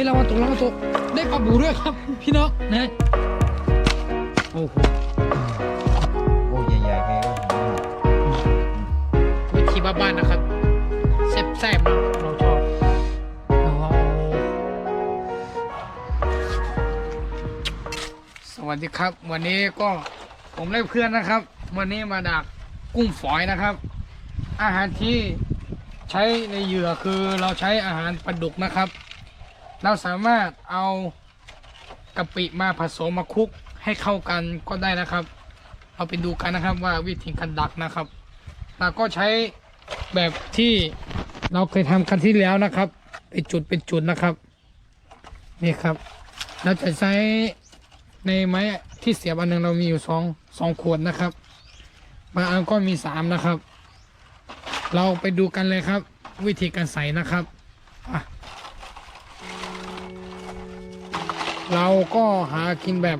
ฮ้ยเรามาตกเรามาตกได้ปลาบูด้วยครับ พี่น้องนะโอ้โหโอ้ใหญ่ๆแกก็วิธีบ้านๆนะครับแซ่บๆนะเราชอบเราสวัสดีครับ วันนี้ก็ผมได้เพื่อนนะครับ วันนี้มาดักกุ้งฝอยนะครับ อาหารที่ใช้ในเหยื่อคือเราใช้อาหารปลาดุกนะครับ เราสามารถเอากะปิมาผสมมาคลุกให้เข้ากันก็ได้นะครับ เราไปดูกันนะครับว่าวิธีการดักนะครับ เราก็ใช้แบบที่เราเคยทำกันที่แล้วนะครับเป็นจุดเป็นจุดนะครับนี่ครับ เราจะใช้ในไม้ที่เสียบอันหนึ่งเรามีอยู่สองสองขวดนะครับบางอันก็มีสามนะครับ เราไปดูกันเลยครับ วิธีการใส่นะครับ เราก็หากินแบบ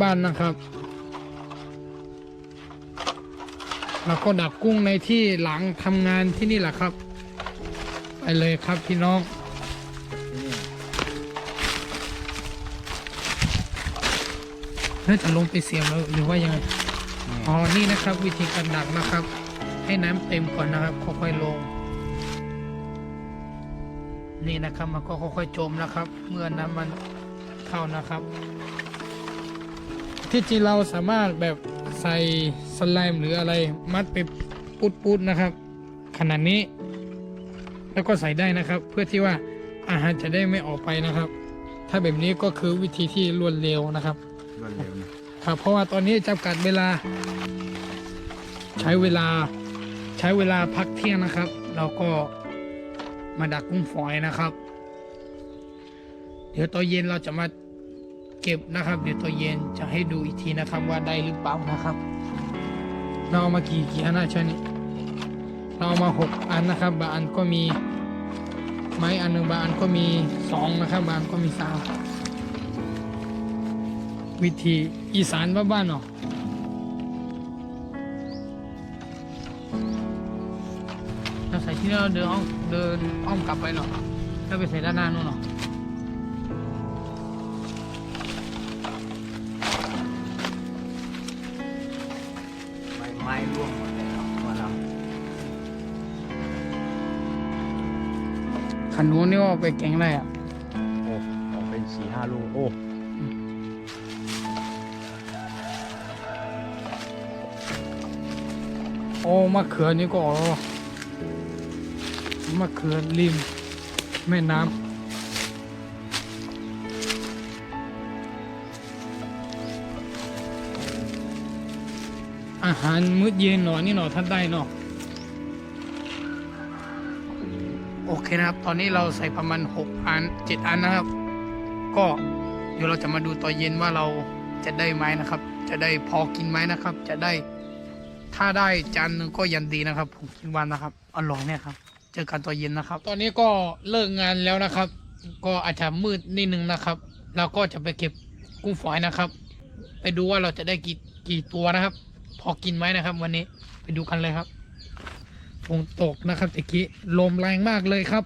บ้านๆนะครับ เราก็ดักกุ้งในที่หลังทำงานที่นี่แหละครับ ไปเลยครับพี่น้องแล้วจะลงไปเสียบแล้วหรือว่ายังไงอ๋อนี่นะครับ วิธีการดักนะครับ ให้น้ำเต็มก่อนนะครับค่อยๆลงนี่นะครับมันก็ค่อยๆจมนะครับ เมื่อน้ำมัน เขานะครับ ที่จริงเราสามารถแบบใส่สไลม์หรืออะไรมัดไปปุดๆนะครับ ขนาดนี้ แล้วก็ใส่ได้นะครับ เพื่อที่ว่าอาหารจะได้ไม่ออกไปนะครับ ถ้าแบบนี้ก็คือวิธีที่รวดเร็วนะครับรวดเร็วนะครับ เพราะว่าตอนนี้จำกัดเวลา ใช้เวลาใช้เวลาพักเที่ยงนะครับ เราก็มาดักกุ้งฝอยนะครับ เดี๋ยวตอนเย็นเราจะมา เก็บนะครับ เดี๋ยวตอนเย็นจะให้ดูอีกทีนะครับว่าได้หรือเปล่านะครับ เราเอามากี่กี่อันนะชานี่เราเอามาหกอันนะครับบางอันก็มีไม้อันหนึ่งบางอันก็มีสองนะครับบางอันก็มีสามวิธีอีสานบ้านๆเนาะเราใส่ที่เราเดินอ้อมเดินอ้อมกลับไปเนาะแล้วไปใส่ด้านหน้านู่นเนาะ นนู้นนี่ว่าไปแกงอะไรอะำโอ้ออกเป็นสี่ห้าลูกโอ้โอ้มะเขือนี่ก็ออกแล้วมะเขือริมแม่น้ำอาหารมื้อเย็นหน่อยนี่หน่อยท่านได้เนาะ โอเคนะครับ ตอนนี้เราใส่ประมาณ 6 อัน 7 อันนะครับ ก็เดี๋ยวเราจะมาดูตอนเย็นว่าเราจะได้ไหมนะครับ จะได้พอกินไหมนะครับ จะได้ถ้าได้จานหนึ่งก็ยันดีนะครับผมคิดว่านะครับอร่อยเนี่ยครับ เจอกันตอนเย็นนะครับ ตอนนี้ก็เลิกงานแล้วนะครับ ก็อาจจะมืดนิดนึงนะครับ เราก็จะไปเก็บกุ้งฝอยนะครับ ไปดูว่าเราจะได้กี่กี่ตัวนะครับ พอกินไหมนะครับ วันนี้ไปดูกันเลยครับ ฝนตกนะครับตะกี้ลมแรงมากเลยครับ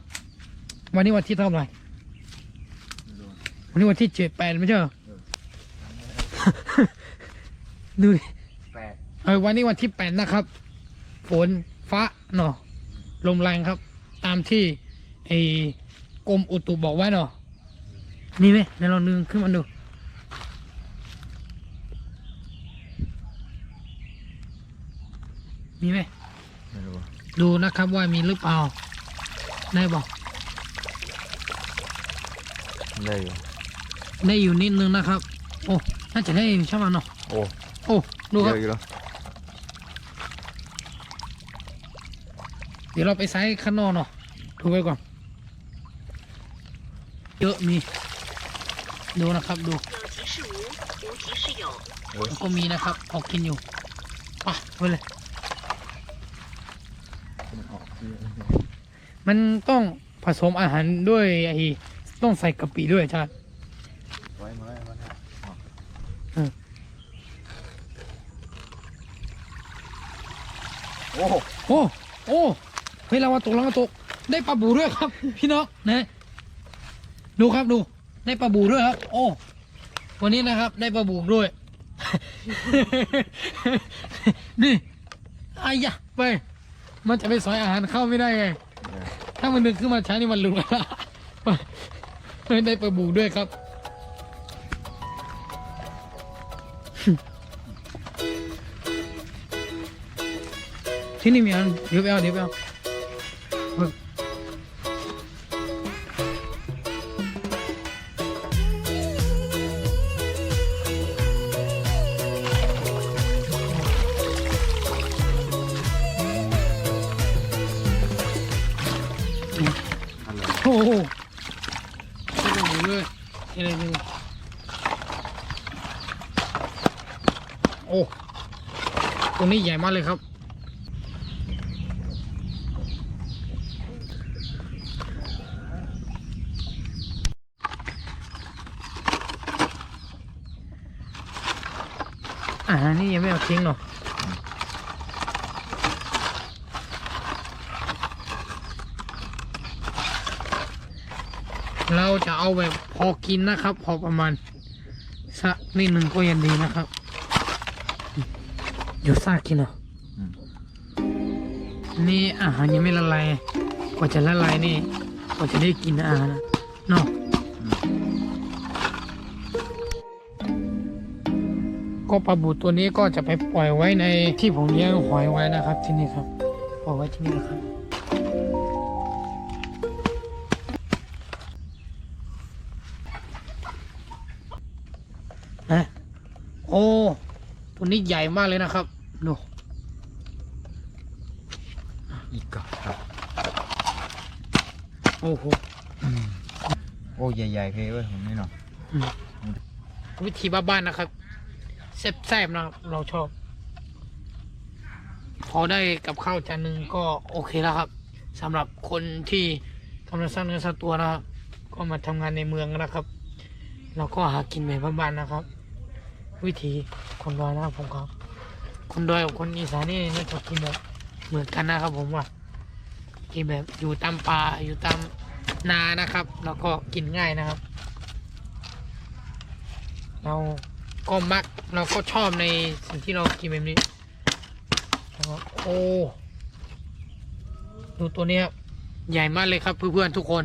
วันนี้วันที่เท่าไหร่วันนี้วันที่เจ็ดแปดไม่ใช่เหรอดูดิแปดเออวันนี้วันที่แปดนะครับฝนฟ้าเนาะลมแรงครับ ตามที่ไอ้กรมอุตุบอกไว้เนาะนี่ไหมเดี๋ยวเรานึงขึ้นมาดูมีไหมไม่รู้ ดูนะครับว่ามีหรือเปล่า ได้บอกได้อยู่ได้อยู่นิดนึงนะครับ โอ้น่าจะได้ใช่ไหมเนาะโอ้โอ้ดูครับ เยอะยวเดี๋ยวเราไปไซส์ข้างนอกเนาะดูไว้ก่อน เยอะมี ดูนะครับดูก็มีนะครับเอากินอยู่ปไปเลย มันออกเยอะมันต้องผสมอาหารด้วยไอ้ต้องใส่กะปิด้วยใช่ไว้มาไว้มาโอ้โอ้โอ้เฮ้ยเราว่าตกเราว่าตก ได้ปลาบูด้วยครับ พี่น้องนะดูครับดู ได้ปลาบูด้วยครับ โอ้วันนี้นะครับ ได้ปลาบูด้วย นี่อายะไป มันจะไปสอยอาหารเข้าไม่ได้ไง ถ้ามันดึงขึ้นมาใช้นี่มันหลุดแล้วล่ะไปได้ปลาบูด้วยครับ ที่นี่มีอันเดี๋ยวไปเอาเดี๋ยวไปเอา โอ้ตรงนี้ใหญ่มากเลยครับอาหานี่ยังไม่เอาทิ้งหรอก เราจะเอาแบบพอกินนะครับ พอประมาณสักนิดหนึ่งก็ยังดีนะครับเดี๋ยวซากกินเหรออนี่อาหารยังไม่ละลายกว่าจะละลายนี่กว่าจะได้กินอาหารนะเนาะก็ปลาบูตัวนี้ก็จะไปปล่อยไว้ในที่ผมเลี้ยงหอยไว้นะครับ ที่นี่ครับปล่อยไว้ที่นี่นะครับ นะโอ้ตัวนี้ใหญ่มากเลยนะครับดูอีกครับโอ้โหโอ้ใหญ่ๆเพเว้ยผมนี่เนาะวิธีบ้านๆนะครับแซ่บๆนะครับเราชอบ พอได้กับข้าวจานหนึ่งก็โอเคแล้วครับสำหรับคนที่กำลังสร้างเนื้อสร้างตัวนะครับ ก็มาทำงานในเมืองนะครับ เราก็หากินแบบบ้านๆนะครับ วิธีคนดอยนะครับผมครับ คนดอยกับคนอีสานนี่น่าจะกินแบบเหมือนกันนะครับผมว่ากินแบบอยู่ตามป่าอยู่ตามนานะครับ แล้วก็กินง่ายนะครับ เราก็มักเราก็ชอบในสิ่งที่เรากินแบบนี้แล้วโอ้ดูตัวเนี้ยใหญ่มากเลยครับเพื่อนๆทุกคน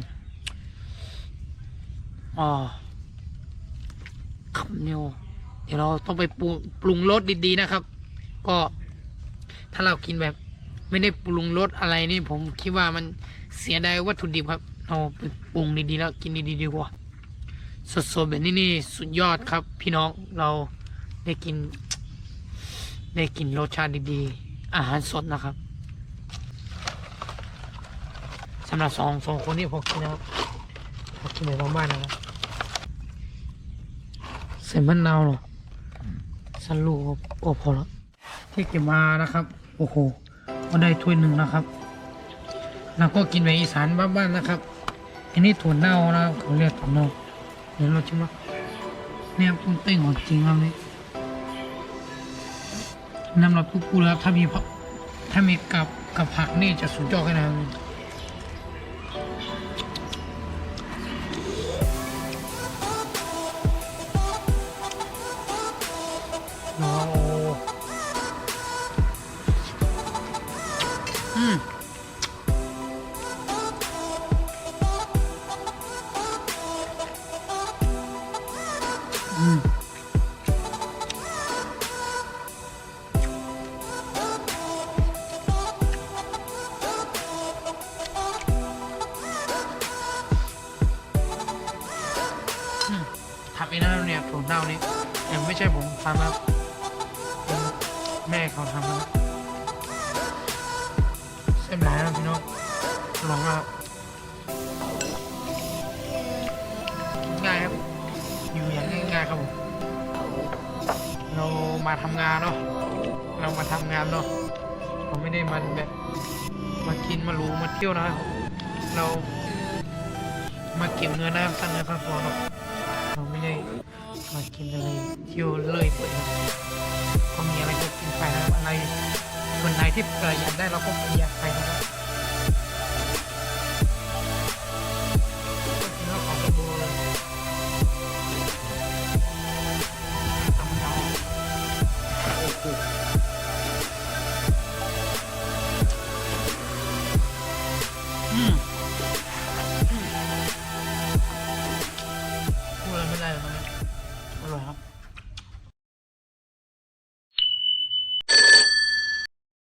อ๋อคำเนียว ดี๋ยวเราต้องไปปรุงปรุงรสดีๆนะครับ ก็ถ้าเรากินแบบ ไม่ได้ปรุงรสอะไรนี่ผมคิดว่ามันเสียดายวัตถุดิบครับ เราไปปรุงดีๆแล้วกินดีๆดีกว่าสดๆแบบนี้นี่สุดยอดครับ พี่น้องเราได้กิน ได้กินรสชาติดีๆ อาหารสดนะครับสำหรับสองสองคนนี้พอกินนะครับพอกินในบ้านๆนะครับใส่มะนาวหรอ สันลูกก็พอแล้วที่เก็บมานะครับ โอ้โหก็ได้ถ้วยหนึ่งนะครับแล้วก็กินแบบอีสานบ้านๆนะครับ อันนี้ถั่วเน่านะเขาเรียกถั่วเน่าเดี๋ยวเราชิมว่าเนี่ยปุ้งเต้งของจริงครับนี่น้ำราทุกปูแล้วถ้ามีถ้ามีกับกับผักนี่จะสุดยอดขนาดนี้ ทำครับเป็นแม่เขาทำครับเส้นหลายนะพี่น้องลองครับง่ายครับ อยู่อย่างง่ายๆครับผมเรามาทำงานเนาะเรามาทำงานเนาะเราไม่ได้มันแบบมากินมาหรูมาเที่ยวนะครับเรามาเก็บเงินนะครับสร้างเงินสร้างตัวเนาะเราไม่ได้ มากินอะไรเที่ยวเลยเปื่อยก็มีอะไรก็กินไปนะอะไรส่วนไหนที่ประหยัดได้เราก็ประหยัดไปนะครับ